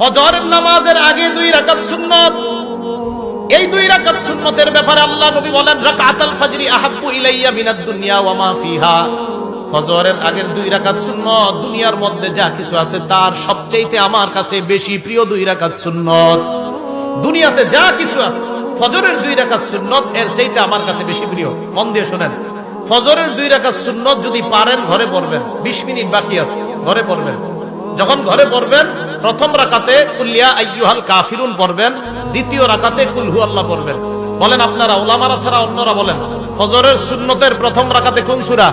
ফজরের নামাজের আগে দুই রাকাত সুন্নত। এই দুই রাকাত সুন্নতের ব্যাপারে আল্লাহ নবী বলেন, রাকাতাল ফাজরি আহাব্বু ইলাইয়া মিনাদ দুনিয়া ওয়া মা ফিহা। ফজরের আগের দুই রাকাত সুন্নত, দুনিয়ার মধ্যে যা কিছু আছে তার সবচেয়েতে আমার কাছে বেশি প্রিয় দুই রাকাত সুন্নত। দুনিয়াতে যা কিছু আছে, ফজরের দুই রাকাত সুন্নত এর চাইতে আমার কাছে বেশি প্রিয়। মন দিয়ে শোনেন, ফজরের দুই রাকাত সুন্নত যদি পারেন, ঘরে পড়বেন। বিশ মিনিট বাকি আছে, ঘরে পড়বেন। যখন ঘরে পড়বেন প্রথম রাকাতে কুল্লিয়া আইয়ুহাল কাফিরুন পড়বেন, দ্বিতীয় রাকাতে কুলহু আল্লাহ পড়বেন। বলেন আপনারা, ওলামারা ছাড়া অন্যরা বলেন ফজরের সুন্নতের প্রথম রাকাতে কোন সূরা?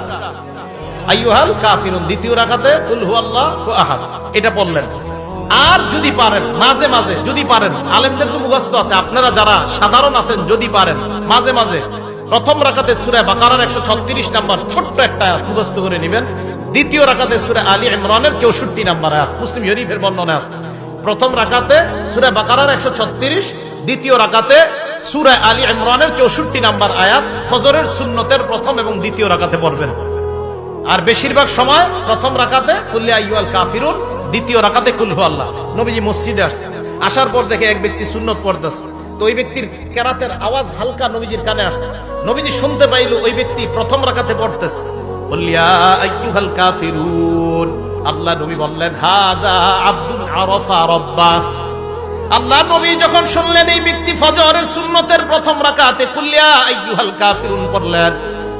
আইয়ুহাল কাফিরুন দ্বিতীয় রাকাতে কুলহু আল্লাহ আহাদ এটা পড়লেন। আর যদি পারেন, মাঝে মাঝে, যদি পারেন, আলেমদের তো মুখস্থ আছে, আপনারা যারা সাধারণ আছেন, যদি পারেন, মাঝে মাঝে প্রথম রাকাতে সুরে বাকারার একশো ছত্রিশ নাম্বার ছোট্ট একটা মুখস্থ করে নেবেন। দ্বিতীয় রাকাতে সুরে আলী ইমরানের চৌষট্টি নাম্বার আয়াত, মুসলিম শরীফের বর্ণনা আছে। প্রথম রাকাতে সুরে বাকারার একশো ছত্রিশ, দ্বিতীয় রাকাতে সুরে আলী ইমরানের চৌষট্টি নাম্বার আয়াত, ফজরের সুন্নতের প্রথম এবং দ্বিতীয় রাকাতে পড়বেন। আর বেশিরভাগ সময় প্রথম রাকাতে, কুল্লি আইয়াল কাফিরুন, দ্বিতীয় রাকাতে কুলহু আল্লাহ নবীজি মসজিদে আসছে আসার পর দেখে এক ব্যক্তি সুন্নত পড়তেছে। তো ওই ব্যক্তির কেরাতের আওয়াজ হালকা নবীজির কানে আসছে। নবীজি শুনতে পাইল, ওই ব্যক্তি প্রথম রাকাতে পড়তেছে। আল্লাহ নবী বললেন আব্দুল আরফা আল্লাহ নবী যখন শুনলেন, এই ব্যক্তি সুন্নতের প্রথম রাকাতে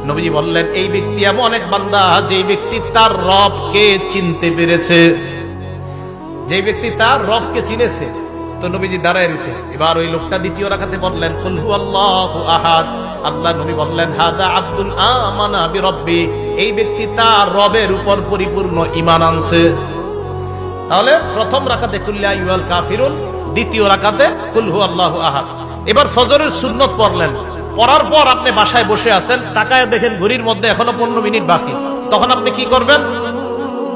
নবীজি বললেন, এই ব্যক্তি এমন এক বান্দা যে ব্যক্তি তার রবকে চিনতে পেরেছে। যে ব্যক্তি তার রবকে চিনেছে। তো নবীজি দাঁড়ায় রয়েছে। এবার ওই লোকটা দ্বিতীয় রাখাতে বললেন আহাদ। আল্লাহ নবী বললেন, হাদা আব্দুল আমানা এই ব্যক্তি তার রবের উপর পরিপূর্ণ ইমান আনছে। তাহলে প্রথম রাখাতে কুল্লা কাফিরুন, দ্বিতীয় রাখাতে কুলহু আল্লাহ আহাদ। এবার ফজরের সুন্নত পড়লেন। পড়ার পর আপনি বাসায় বসে আছেন, তাকায় দেখেন ঘড়ির মধ্যে এখনও পনেরো মিনিট বাকি। তখন আপনি কি করবেন?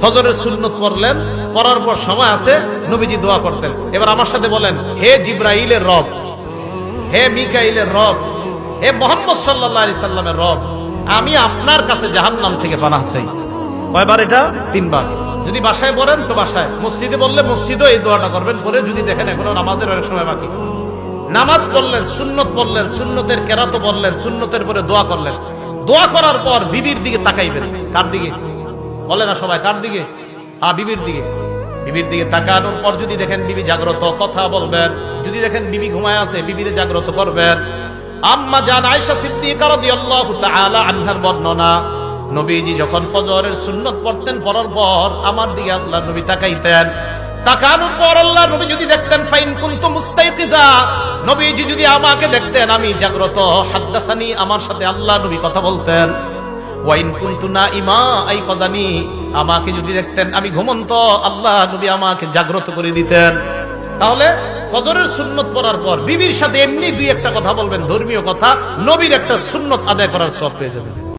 ফজরের সুন্নত পড়লেন পড়ার পর সময় আছে, নবীজি দোয়া করতেন। এবার আমার সাথে বলেন, হে জিব্রাইলের রব, হে মিকাইলের রব, হে মোহাম্মদ সাল্লাহ আলি সাল্লামের রব, আমি আপনার কাছে জাহান্নাম থেকে পানাহ চাই। কয়বার এটা? তিনবার। যদি বাসায় বলেন, তো বাসায়। মসজিদে বললে মসজিদও এই দোয়াটা করবেন পরে যদি দেখেন এখনও নামাজের অনেক সময় বাকি। নামাজ পড়লেন, সুন্নত পড়লেন, সুন্নতের কেরাতো বললেন সুন্নতের পরে দোয়া করলেন। দোয়া করার পর বিবির দিকে তাকাইবেন। কার দিকে? বলে না সবাই, কার দিকে? আ বিবির দিকে। বিবির দিকে তাকানোর পর যদি দেখেন বিবি জাগ্রত, কথা বলবেন। যদি দেখেন বিবি ঘুমায় আছে, বিবিরে জাগ্রত করবেন। আম্মা জান আয়েশা সিদ্দিকা রাদিয়াল্লাহু তাআলা আনহার বর্ণনা, নবীজি যখন ফজরের সুন্নত পড়তেন, পড়ার পর আমার দিকে আল্লাহ নবী তাকাইতেন। তাকানোর পর আল্লাহ নবী যদি দেখতেন, ফাইন কুনতু মুস্তাইকিজা, নবীজি যদি আমাকে দেখতেন, আমি জাগ্রত। হাদ্দাসানি আমার সাথে আল্লাহ নবী কথা বলতেন। ওয়াইন কুনতু ইমা আই কদানি আমাকে যদি দেখতেন, আমি ঘুমন্ত, আল্লাহ নবী আমাকে জাগ্রত করে দিতেন। তাহলে ফজরের সুন্নত পড়ার পর বিবির সাথে এমনি দুই একটা কথা বলবেন, ধর্মীয় কথা, নবীর একটা সুন্নত আদায় করার সব পেয়ে যাবেন।